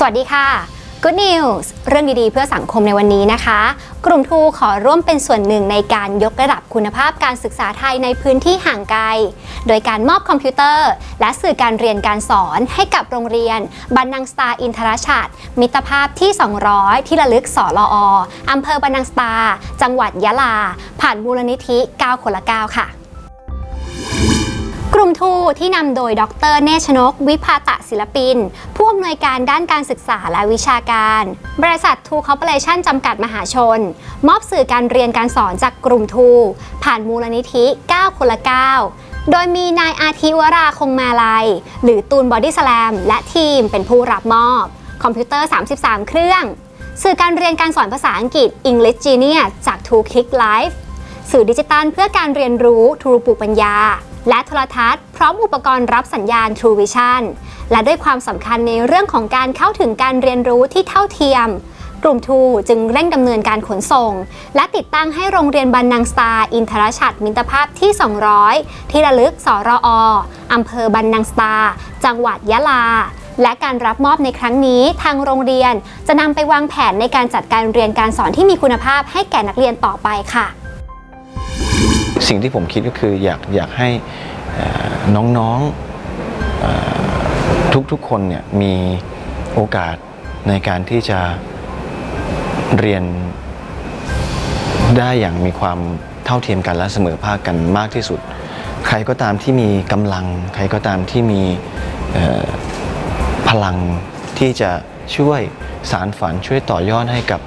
สวัสดีค่ะ Good News เรื่องดีๆ เพื่อสังคมในวันนี้นะคะ กลุ่มทูขอร่วมเป็นส่วนหนึ่งในการยกระดับคุณภาพการศึกษาไทยในพื้นที่ห่างไกล โดยการมอบคอมพิวเตอร์ และสื่อการเรียนการสอนให้กับโรงเรียนบันนังสตาอินทรชัดมิตรภาพที่ 200 ที่ระลึกสอลออำเภอบันนังสตา จังหวัดยะลา ผ่านมูลนิธิ 9 คนละ 9 ค่ะ กลุ่มทูที่นำโดยดรเนชนก วิภาตะศิลปิน ผู้อำนวยการด้านการศึกษาและวิชาการ บริษัททูคอร์ปอเรชั่นจำกัดมหาชน มอบสื่อการเรียนการสอนจากกลุ่มทูผ่านมูลนิธิ 9 คนละ 9 โดยมีนายอาทิวราคงมาลัย หรือตูนบอดี้สแลมและทีมเป็นผู้รับมอบ คอมพิวเตอร์ 33 เครื่อง สื่อการเรียนการสอนภาษาอังกฤษ English Genius จาก Two Click Live สื่อดิจิตัลเพื่อการเรียนรู้ทรูปุปัญญา และโทรทัศน์พร้อมอุปกรณ์รับสัญญาณ True Vision และด้วยความสำคัญในเรื่องของการเข้าถึงการเรียนรู้ที่เท่าเทียม กลุ่มทูจึงเร่งดำเนินการขนส่ง และติดตั้งให้โรงเรียนบันนังสตาอินทรชัดมิตรภาพที่ 200 ที่ระลึกสรออำเภอบันนังสตา จังหวัดยะลาและการรับมอบในครั้งนี้ทางโรงเรียนจะนำไปวางแผนในการจัดการเรียนการสอนที่มีคุณภาพให้แก่นักเรียนต่อไปค่ะ สิ่งที่ผมคิดก็คืออยากอยากให้น้องๆทุกๆคนเนี่ยมีโอกาสในการที่จะเรียนได้อย่างมีความเท่าเทียมกันและเสมอภาคกันมากที่สุด ใครก็ตามที่มีกำลัง ใครก็ตามที่มีพลังที่จะช่วยสารฝันช่วยต่อยอดให้กับ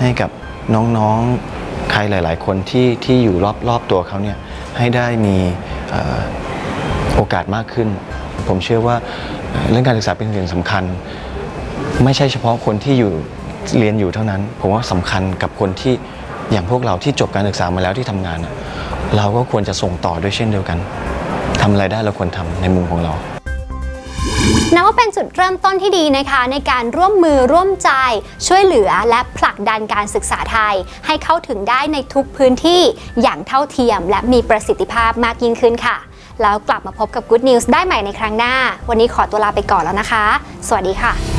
ให้กับน้องๆ ครหลาย ๆ คนที่ที่อยู่รอบรอบตัวเขาเนี่ยให้ได้มีโอกาสมากขึ้น ผมเชื่อว่าเรื่องการศึกษาเป็นสิ่งสำคัญ ไม่ใช่เฉพาะคนที่อยู่เรียนอยู่เท่านั้น ผมว่าสำคัญกับคนที่อย่างพวกเราที่จบการศึกษามาแล้วที่ทำงาน เราก็ควรจะส่งต่อด้วยเช่นเดียวกันทำอะไรได้เราควรทำในมุมของเรา นับว่าเป็นจุดเริ่มต้นที่ดีนะคะ ในการร่วมมือร่วมใจ ช่วยเหลือและผลักดันการศึกษาไทย ให้เข้าถึงได้ในทุกพื้นที่อย่างเท่าเทียม และมีประสิทธิภาพมากยิ่งขึ้นค่ะ แล้วกลับมาพบกับ Good News ได้ใหม่ในครั้งหน้า วันนี้ขอตัวลาไปก่อนแล้วนะคะ สวัสดีค่ะ